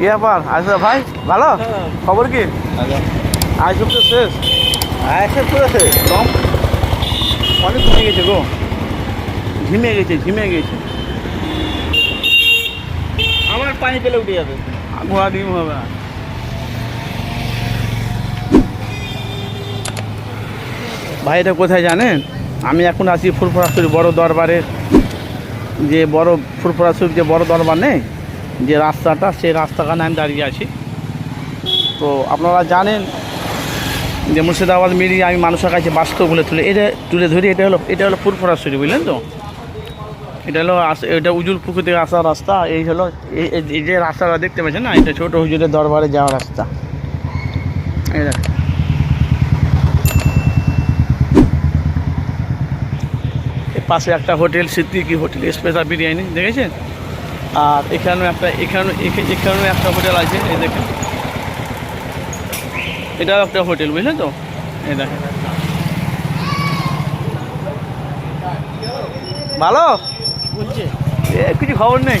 কি ব্যাপার? আসো ভাই ভালো? খবর কি? আজ তো শেষ। কম অনেক কমে গেছে গো। ঝিমে গেছে ঝিমে গেছে। আমার পানি পেলে উঠে যাবে। ঘোড়া ডিম হবে। ভাই এটা কোথায় জানেন? আমি এখন আছি ফুরফুরাসুর বড় দরবারের যে বড় ফুরফুরাসুর যে বড় দরবার নেই? যে রাস্তাটা, সেই রাস্তাখানে আমি দাঁড়িয়ে আছি। তো আপনারা জানেন যে মুর্শিদাবাদ মিলিয়ে আমি মানুষের কাছে বাস্তব বলে তুলে, এটা তুলে ধরি, এটা হলো এটা হলো ফুরফুরাসুরি বুঝলেন তো? এটা হলো এটা উজুল পুকুর থেকে আসার রাস্তা, এই হলো, এই- যে রাস্তাটা দেখতে পাচ্ছেন না, এটা ছোট হুজুরের দরবারে যাওয়ার রাস্তা। এর পাশে একটা hotel, Siddiqui hotel, special biryani, দেখেছেন? আর এখানেও একটা এখানে এখানে এখানেও একটা হোটেল আছে এই দেখেন। এটাও একটা হোটেল বুঝলেন তো? এই দেখেন। ভালো? বলছে। এ কিছু খবর নেই।